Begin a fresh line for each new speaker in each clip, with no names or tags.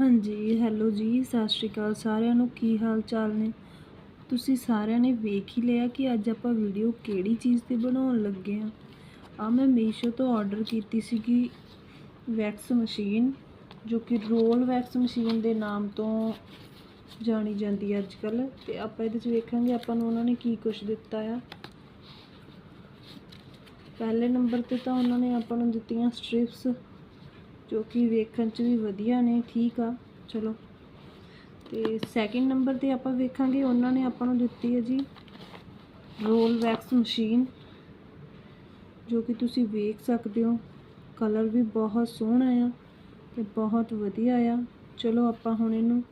ਹਾਂਜੀ ਹੈਲੋ ਜੀ, ਸਤਿ ਸ਼੍ਰੀ ਅਕਾਲ ਸਾਰਿਆਂ ਨੂੰ। ਕੀ ਹਾਲ ਚਾਲ ਨੇ? ਤੁਸੀਂ ਸਾਰਿਆਂ ਨੇ ਵੇਖ ਹੀ ਲਿਆ ਕਿ ਅੱਜ ਆਪਾਂ ਵੀਡੀਓ ਕਿਹੜੀ ਚੀਜ਼ ਤੇ ਬਣਾਉਣ ਲੱਗੇ ਆ ਆ ਮੈਂ ਮੀਸ਼ੋ ਤੋਂ ਆਰਡਰ ਕੀਤੀ ਸੀਗੀ ਵੈਕਸ ਮਸ਼ੀਨ ਜੋ ਕਿ ਰੋਲ ਵੈਕਸ ਮਸ਼ੀਨ ਦੇ ਨਾਮ ਤੋਂ ਜਾਣੀ ਜਾਂਦੀ ਹੈ ਅੱਜ ਕੱਲ ਤੇ ਆਪਾਂ ਇਹਦੇ 'ਚ ਵੇਖਾਂਗੇ ਆਪਾਂ ਨੂੰ ਉਹਨਾਂ ਨੇ ਕੀ ਕੁਝ ਦਿੱਤਾ ਆ। ਪਹਿਲੇ ਨੰਬਰ ਤੇ ਤਾਂ ਉਹਨਾਂ ਨੇ ਆਪਾਂ ਨੂੰ ਦਿੱਤੀਆਂ ਸਟ੍ਰਿਪਸ ਜੋ ਕਿ ਵੇਖਣ 'ਚ ਵੀ ਵਧੀਆ ਨੇ, ਠੀਕ ਆ, ਚਲੋ। ਤੇ ਸੈਕਿੰਡ ਨੰਬਰ ਤੇ ਆਪਾਂ ਵੇਖਾਂਗੇ, ਉਹਨਾਂ ਨੇ ਆਪਾਂ ਨੂੰ ਦਿੱਤੀ ਹੈ ਜੀ ਰੋਲ ਵੈਕਸ ਮਸ਼ੀਨ ਜੋ ਕਿ ਤੁਸੀਂ ਵੇਖ ਸਕਦੇ ਹੋ। ਕਲਰ ਵੀ ਬਹੁਤ ਸੋਹਣਾ ਆ ਤੇ ਬਹੁਤ ਵਧੀਆ ਆ। ਚਲੋ ਆਪਾਂ ਹੁਣ ਇਹਨੂੰ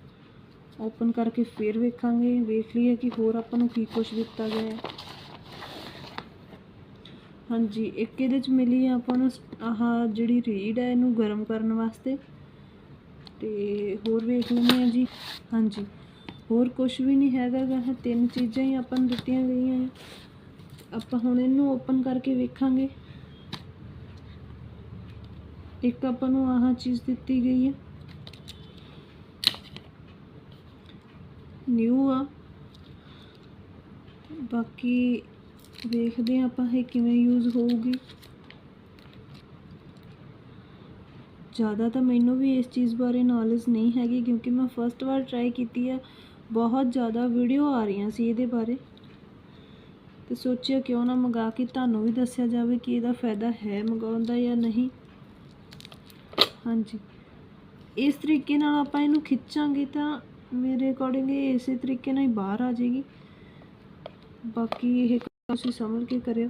ਓਪਨ ਕਰਕੇ ਫੇਰ ਵੇਖਾਂਗੇ। ਵੇਖ ਲਈਏ ਕਿ ਹੋਰ ਆਪਾਂ ਨੂੰ ਕੀ ਕੁਝ ਦਿੱਤਾ ਗਿਆ ਹੈ। ਹਾਂਜੀ, ਇੱਕ ਇਹਦੇ ਚ ਮਿਲੀ ਆ ਆਪਾਂ ਨੂੰ ਆਹ ਜਿਹੜੀ ਰੀਡ ਹੈ ਇਹਨੂੰ ਗਰਮ ਕਰਨ ਵਾਸਤੇ। ਤੇ ਹੋਰ ਵੇਖ ਲੈਂਦੇ ਆ ਜੀ। ਹਾਂਜੀ, ਹੋਰ ਕੁਝ ਵੀ ਨਹੀਂ ਹੈਗਾ ਗਾ। ਇਹ ਤਿੰਨ ਚੀਜ਼ਾਂ ਹੀ ਆਪਾਂ ਨੂੰ ਦਿੱਤੀਆਂ ਗਈਆਂ ਆ। ਆਪਾਂ ਹੁਣ ਇਹਨੂੰ ਓਪਨ ਕਰਕੇ ਵੇਖਾਂਗੇ। ਇੱਕ ਆਪਾਂ ਨੂੰ ਆਹ ਚੀਜ਼ ਦਿੱਤੀ ਗਈ ਹੈ ਨਿਊ ਆ। ਬਾਕੀ ਵੇਖਦੇ ਹਾਂ ਆਪਾਂ ਇਹ ਕਿਵੇਂ ਯੂਜ਼ ਹੋਊਗੀ। ਜ਼ਿਆਦਾ ਤਾਂ ਮੈਨੂੰ ਵੀ ਇਸ ਚੀਜ਼ ਬਾਰੇ ਨੌਲੇਜ ਨਹੀਂ ਹੈਗੀ ਕਿਉਂਕਿ ਮੈਂ ਫਸਟ ਵਾਰ ਟਰਾਈ ਕੀਤੀ ਆ। ਬਹੁਤ ਜ਼ਿਆਦਾ ਵੀਡੀਓ ਆ ਰਹੀਆਂ ਸੀ ਇਹਦੇ ਬਾਰੇ। ਤੇ ਸੋਚਿਆ ਕਿਉਂ ਨਾ ਮੰਗਾ ਕੇ ਤੁਹਾਨੂੰ ਵੀ ਦੱਸਿਆ ਜਾਵੇ ਕਿ ਇਹਦਾ ਫਾਇਦਾ ਹੈ ਮੰਗਾਉਣ ਦਾ ਜਾਂ ਨਹੀਂ। ਹਾਂਜੀ। ਇਸ ਤਰੀਕੇ ਨਾਲ ਆਪਾਂ ਇਹਨੂੰ ਖਿੱਚਾਂਗੇ ਤਾਂ ਮੇਰੇ ਅਕੋਰਡਿੰਗ ਇਹ ਇਸੇ ਤਰੀਕੇ ਨਾਲ ਹੀ ਬਾਹਰ ਆ ਜਾਏਗੀ। ਬਾਕੀ ਇਹ ਤੁਸੀਂ ਸਮਝ ਕੇ ਕਰਿਓ,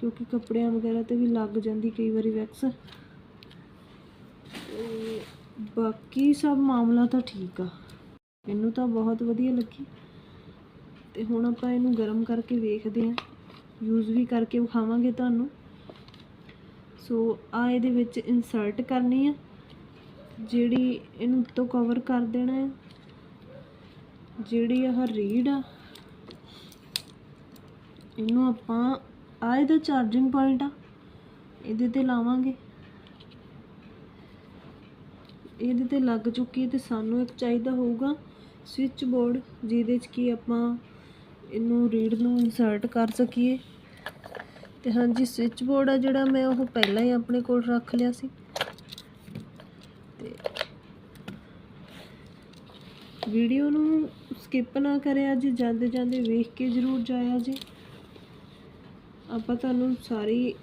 ਕਿਉਂਕਿ ਕੱਪੜਿਆਂ ਵਗੈਰਾ ਤੇ ਵੀ ਲੱਗ ਜਾਂਦੀ ਕਈ ਵਾਰੀ ਵੈਕਸ ਬਾਕੀ ਸਭ ਮਾਮਲਾ ਤਾਂ ਠੀਕ ਆ। ਮੈਨੂੰ ਤਾਂ ਬਹੁਤ ਵਧੀਆ ਲੱਗੀ। ਤੇ ਹੁਣ ਆਪਾਂ ਇਹਨੂੰ ਗਰਮ ਕਰਕੇ ਵੇਖਦੇ ਹਾਂ। ਯੂਜ਼ ਵੀ ਕਰਕੇ ਵਿਖਾਵਾਂਗੇ ਤੁਹਾਨੂੰ। ਸੋ ਆ ਇਹਦੇ ਵਿੱਚ ਇਨਸਰਟ ਕਰਨੀ ਆ। ਜਿਹੜੀ ਇਹਨੂੰ ਉੱਤੋਂ ਕਵਰ ਕਰ ਦੇਣਾ ਹੈ। ਜਿਹੜੀ ਆਹ ਰੀਡ ਆ ਇਹਨੂੰ ਆਪਾਂ ਆ ਇਹਦਾ ਚਾਰਜਿੰਗ ਪੁਆਇੰਟ ਆ। ਇਹਦੇ ਤੇ ਲਾਵਾਂਗੇ। ਇਹਦੇ ਤੇ ਲੱਗ ਚੁੱਕੀ ਹੈ ਤੇ ਸਾਨੂੰ ਇੱਕ ਚਾਹੀਦਾ ਹੋਊਗਾ ਸਵਿਚ ਬੋਰਡ ਜਿਹਦੇ 'ਚ ਕੀ ਆਪਾਂ ਇਹਨੂੰ ਰੀਡ ਨੂੰ ਇਨਸਰਟ ਕਰ ਸਕੀਏ। ਤੇ ਹਾਂਜੀ ਸਵਿਚ ਬੋਰਡ ਆ ਜਿਹੜਾ ਮੈਂ ਉਹ ਪਹਿਲਾਂ ਹੀ ਆਪਣੇ ਕੋਲ ਰੱਖ ਲਿਆ ਸੀ। ਤੇ ਵੀਡੀਓ ਨੂੰ ਸਕਿਪ ਨਾ ਕਰਿਆ ਜੀ ਜਾਂਦੇ ਜਾਂਦੇ ਵੇਖ ਕੇ ਜ਼ਰੂਰ ਜਾਇਆ ਜੀ। ਆਪਾਂ ਤੁਹਾਨੂੰ ਸਾਰੀ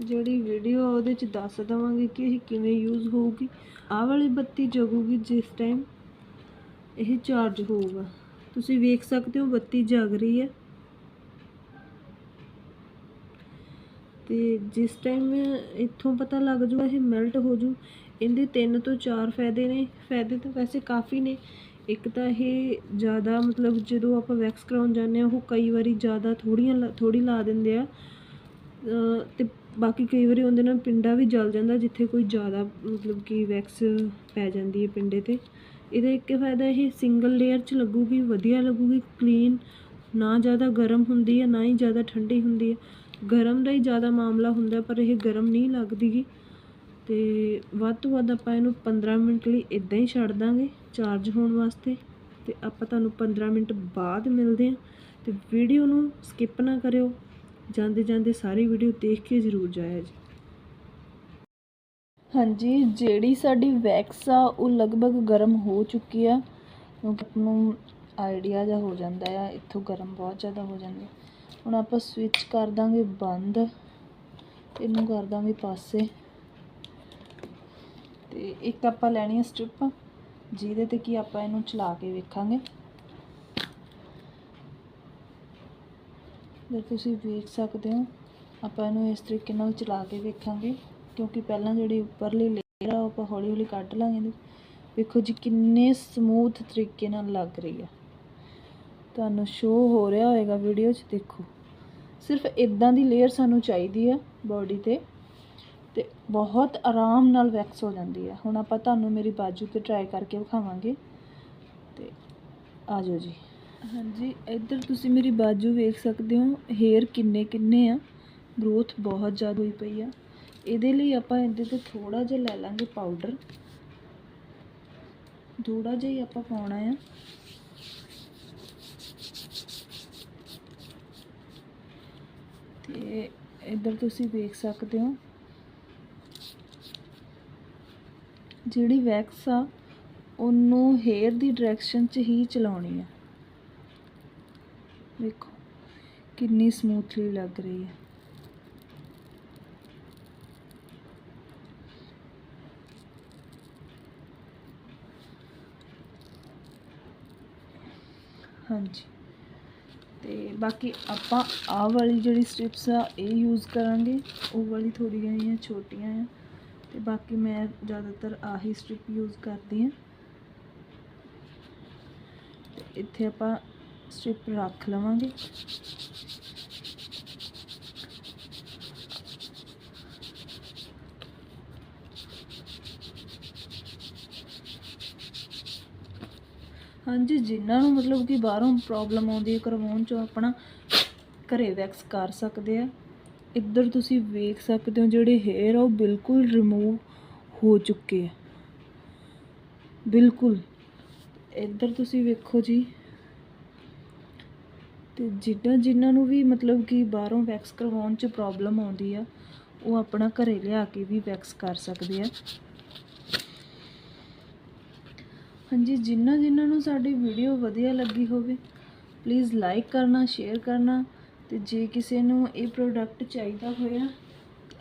ਜਿਹੜੀ ਵੀਡੀਓ ਆ ਉਹਦੇ ਚ ਦੱਸ ਦਵਾਂਗੇ ਕਿ ਇਹ ਕਿਵੇਂ ਯੂਜ਼ ਹੋਊਗੀ। ਆਹ ਵਾਲੀ ਬੱਤੀ ਜਗੂਗੀ ਜਿਸ ਟਾਈਮ ਇਹ ਚਾਰਜ ਹੋਊਗਾ। ਤੁਸੀਂ ਵੇਖ ਸਕਦੇ ਹੋ ਬੱਤੀ ਜਗ ਰਹੀ ਹੈ। ਤੇ ਜਿਸ ਟਾਈਮ ਇੱਥੋਂ ਪਤਾ ਲੱਗ ਜੂਗਾ ਇਹ ਮੈਲਟ ਹੋ ਜੂ। ਇਹਦੇ ਤਿੰਨ ਤੋਂ ਚਾਰ ਫਾਇਦੇ ਨੇ। ਫਾਇਦੇ ਤਾਂ ਵੈਸੇ ਕਾਫੀ ਨੇ। ਇੱਕ ਤਾਂ ਇਹ ਜ਼ਿਆਦਾ ਮਤਲਬ ਜਦੋਂ ਆਪਾਂ ਵੈਕਸ ਕਰਾਉਣ ਜਾਂਦੇ ਆ ਉਹ ਕਈ ਵਾਰੀ ਜ਼ਿਆਦਾ ਥੋੜੀਆਂ ਥੋੜ੍ਹੀ ਲਾ ਦਿੰਦੇ ਆ। ਅਤੇ ਬਾਕੀ ਕਈ ਵਾਰੀ ਉਹਦੇ ਨਾਲ ਪਿੰਡਾ ਵੀ ਜਲ ਜਾਂਦਾ, ਜਿੱਥੇ ਕੋਈ ਜ਼ਿਆਦਾ ਮਤਲਬ ਕਿ ਵੈਕਸ ਪੈ ਜਾਂਦੀ ਹੈ ਪਿੰਡੇ ਤੇ। ਇਹਦਾ ਇੱਕ ਫਾਇਦਾ ਇਹ ਸਿੰਗਲ ਲੇਅਰ 'ਚ ਲੱਗੂਗੀ, ਵਧੀਆ ਲੱਗੂਗੀ ਕਲੀਨ ਨਾ ਜ਼ਿਆਦਾ ਗਰਮ ਹੁੰਦੀ ਹੈ, ਨਾ ਹੀ ਜ਼ਿਆਦਾ ਠੰਡੀ ਹੁੰਦੀ ਹੈ। ਗਰਮ ਦਾ ਹੀ ਜ਼ਿਆਦਾ ਮਾਮਲਾ ਹੁੰਦਾ, ਪਰ ਇਹ ਗਰਮ ਨਹੀਂ ਲੱਗਦੀ ਗੀ ਤੇ ਵੱਧ ਤੋਂ ਵੱਧ ਆਪਾਂ ਇਹਨੂੰ 15 ਮਿੰਟ ਲਈ ਇਦਾਂ ਹੀ ਛੱਡ ਦਾਂਗੇ ਚਾਰਜ ਹੋਣ ਵਾਸਤੇ ਤੇ ਆਪਾਂ ਤੁਹਾਨੂੰ 15 ਮਿੰਟ ਬਾਅਦ ਮਿਲਦੇ ਹਾਂ ਤੇ ਵੀਡੀਓ ਨੂੰ ਸਕਿਪ ਨਾ ਕਰਿਓ, ਜਾਂਦੇ ਜਾਂਦੇ ਸਾਰੀ ਵੀਡੀਓ ਦੇਖ ਕੇ ਜ਼ਰੂਰ ਜਾਇਆ ਜੀ। ਹਾਂਜੀ, ਜਿਹੜੀ ਸਾਡੀ ਵੈਕਸ ਆ, ਉਹ ਲਗਭਗ ਗਰਮ ਹੋ ਚੁੱਕੀ ਆ, ਕਿਉਂਕਿ ਆਪ ਨੂੰ ਆਈਡੀਆ ਜਿਹਾ ਹੋ ਜਾਂਦਾ ਆ, ਇੱਥੋਂ ਗਰਮ ਬਹੁਤ ਜ਼ਿਆਦਾ ਹੋ ਜਾਂਦਾ ਹੁਣ ਆਪਾਂ ਸਵਿਚ ਕਰ ਦਾਂਗੇ ਬੰਦ, ਇਹਨੂੰ ਕਰ ਦਾਂਗੇ ਪਾਸੇ। ਤੇ ਇੱਕ ਆਪਾਂ ਲੈਣੀ ਹੈ ਸਟ੍ਰਿਪ ਜਿਹਦੇ ਤੇ ਕੀ ਆਪਾਂ ਇਹਨੂੰ ਚਲਾ ਕੇ ਵੇਖਾਂਗੇ। ਜੇ ਤੁਸੀਂ ਵੇਖ ਸਕਦੇ ਹੋ, ਆਪਾਂ ਇਹਨੂੰ ਇਸ ਤਰੀਕੇ ਨਾਲ ਚਲਾ ਕੇ ਵੇਖਾਂਗੇ, ਕਿਉਂਕਿ ਪਹਿਲਾਂ ਜਿਹੜੀ ਉੱਪਰਲੀ ਲੇਅਰ ਆ, ਉਹ ਆਪਾਂ ਹੌਲੀ ਹੌਲੀ ਕੱਢ ਲਾਂਗੇ ਵੇਖੋ ਜੀ ਕਿੰਨੇ ਸਮੂਥ ਤਰੀਕੇ ਨਾਲ ਲੱਗ ਰਹੀ ਆ। ਤੁਹਾਨੂੰ ਸ਼ੋ ਹੋ ਰਿਹਾ ਹੋਏਗਾ ਵੀਡੀਓ 'ਚ, ਦੇਖੋ। ਸਿਰਫ ਇਦਾਂ ਦੀ ਲੇਅਰ ਸਾਨੂੰ ਚਾਹੀਦੀ ਆ ਬਾਡੀ ਤੇ। ਤੇ ਬਹੁਤ ਆਰਾਮ ਨਾਲ ਵੈਕਸ ਹੋ ਜਾਂਦੀ ਹੈ। ਹੁਣ ਆਪਾਂ ਤੁਹਾਨੂੰ ਮੇਰੀ ਬਾਜੂ ਤੇ ਟਰਾਈ ਕਰਕੇ ਵਿਖਾਵਾਂਗੇ। ਅਤੇ ਆ ਜਾਓ ਜੀ। ਹਾਂਜੀ, ਇੱਧਰ ਤੁਸੀਂ ਮੇਰੀ ਬਾਜੂ ਵੇਖ ਸਕਦੇ ਹੋ ਹੇਅਰ ਕਿੰਨੇ ਕਿੰਨੇ ਆ। ਗਰੋਥ ਬਹੁਤ ਜ਼ਿਆਦਾ ਹੋਈ ਪਈ ਆ। ਇਹਦੇ ਲਈ ਆਪਾਂ ਇਹਦੇ ਤੇ ਥੋੜਾ ਜਿਹਾ ਲੈ ਲਾਂਗੇ ਪਾਊਡਰ
ਥੋੜਾ ਜਿਹਾ ਹੀ ਆਪਾਂ ਪਾਉਣਾ ਆ। ਤੇ ਇੱਧਰ ਤੁਸੀਂ ਵੇਖ ਸਕਦੇ ਹੋ। ਜਿਹੜੀ ਵੈਕਸ ਆ, ਉਹਨੂੰ ਹੇਅਰ ਦੀ ਡਾਇਰੈਕਸ਼ਨ 'ਚ ਹੀ ਚਲਾਉਣੀ ਆ। ਵੇਖੋ, ਕਿੰਨੀ ਸਮੂਥਲੀ ਲੱਗ ਰਹੀ ਹੈ ਹਾਂਜੀ। ਤੇ ਬਾਕੀ ਆਪਾਂ ਆਹ ਵਾਲੀ ਜਿਹੜੀ ਸਟ੍ਰਿਪਸ ਆ, ਇਹ ਯੂਜ਼ ਕਰਾਂਗੇ। ਉਹ ਵਾਲੀ ਥੋੜ੍ਹੀਆਂ ਜਿਹੀਆਂ ਛੋਟੀਆਂ ਆ। ਤੇ ਬਾਕੀ ਮੈਂ ਜ਼ਿਆਦਾਤਰ ਆਹੀ ਸਟ੍ਰਿਪ ਯੂਜ਼ ਕਰਦੀ ਹਾਂ। ਇੱਥੇ ਆਪਾਂ ਸਟ੍ਰਿਪ ਰੱਖ ਲਵਾਂਗੇ। ਹਾਂਜੀ, ਜਿਨ੍ਹਾਂ ਨੂੰ ਮਤਲਬ ਕਿ ਬਾਹਰੋਂ ਪ੍ਰੋਬਲਮ ਆਉਂਦੀ ਹੈ ਕਰਵਾਉਣ ਚੋਂ ਆਪਣਾ ਘਰੇ ਵੈਕਸ ਕਰ ਸਕਦੇ ਆ। ਇੱਧਰ ਤੁਸੀਂ ਵੇਖ ਸਕਦੇ ਹੋ ਜਿਹੜੇ ਹੇਅਰ ਆ ਉਹ ਬਿਲਕੁਲ ਰਿਮੂਵ ਹੋ ਚੁੱਕੇ ਆ। ਬਿਲਕੁਲ। ਇੱਧਰ ਤੁਸੀਂ ਵੇਖੋ ਜੀ। ਤੇ ਜਿੱਦਾਂ ਜਿਨ੍ਹਾਂ ਨੂੰ ਵੀ ਮਤਲਬ ਕਿ ਬਾਹਰੋਂ ਵੈਕਸ ਕਰਵਾਉਣ 'ਚ ਪ੍ਰੋਬਲਮ ਆਉਂਦੀ ਆ, ਉਹ ਆਪਣਾ ਘਰੇ ਲਿਆ ਕੇ ਵੀ ਵੈਕਸ ਕਰ ਸਕਦੇ ਆ। ਹਾਂਜੀ ਜਿਨ੍ਹਾਂ ਜਿਨ੍ਹਾਂ ਨੂੰ ਸਾਡੀ ਵੀਡੀਓ ਵਧੀਆ ਲੱਗੀ ਹੋਵੇ ਪਲੀਜ਼ ਲਾਈਕ ਕਰਨਾ ਸ਼ੇਅਰ ਕਰਨਾ ਤੇ ਜੇ ਕਿਸੇ ਨੂੰ ਇਹ ਪ੍ਰੋਡਕਟ ਚਾਹੀਦਾ ਹੋਇਆ,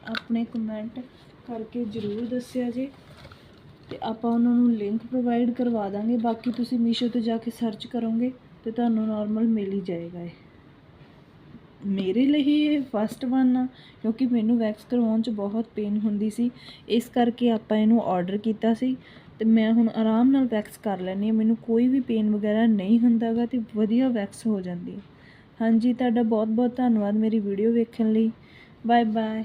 ਆਪਣੇ ਕਮੈਂਟ ਕਰਕੇ ਜ਼ਰੂਰ ਦੱਸਿਆ ਜੇ। ਤੇ ਆਪਾਂ ਉਹਨਾਂ ਨੂੰ ਲਿੰਕ ਪ੍ਰੋਵਾਈਡ ਕਰਵਾ ਦਾਂਗੇ। ਬਾਕੀ ਤੁਸੀਂ ਮੀਸ਼ੋ ਤੇ ਜਾ ਕੇ ਸਰਚ ਕਰੋਗੇ, ਤੇ ਤੁਹਾਨੂੰ ਨਾਰਮਲ ਮਿਲ ਹੀ ਜਾਏਗਾ ਇਹ। ਮੇਰੇ ਲਈ ਇਹ ਫਸਟ ਵਨ ਆ, ਕਿਉਂਕਿ ਮੈਨੂੰ ਵੈਕਸ ਕਰਵਾਉਣ 'ਚ ਬਹੁਤ ਪੇਨ ਹੁੰਦੀ ਸੀ। ਇਸ ਕਰਕੇ ਆਪਾਂ ਇਹਨੂੰ ਆਰਡਰ ਕੀਤਾ ਸੀ। ਤੇ ਮੈਂ ਹੁਣ ਆਰਾਮ ਨਾਲ ਵੈਕਸ ਕਰ ਲੈਂਦੀ ਹਾਂ। ਮੈਨੂੰ ਕੋਈ ਵੀ ਪੇਨ ਵਗੈਰਾ ਨਹੀਂ ਹੁੰਦਾਗਾ ਤੇ ਵਧੀਆ ਵੈਕਸ ਹੋ ਜਾਂਦੀ ਹੈ। ਹਾਂਜੀ ਤੁਹਾਡਾ ਬਹੁਤ ਬਹੁਤ ਧੰਨਵਾਦ ਮੇਰੀ ਵੀਡੀਓ ਵੇਖਣ ਲਈ। Bye bye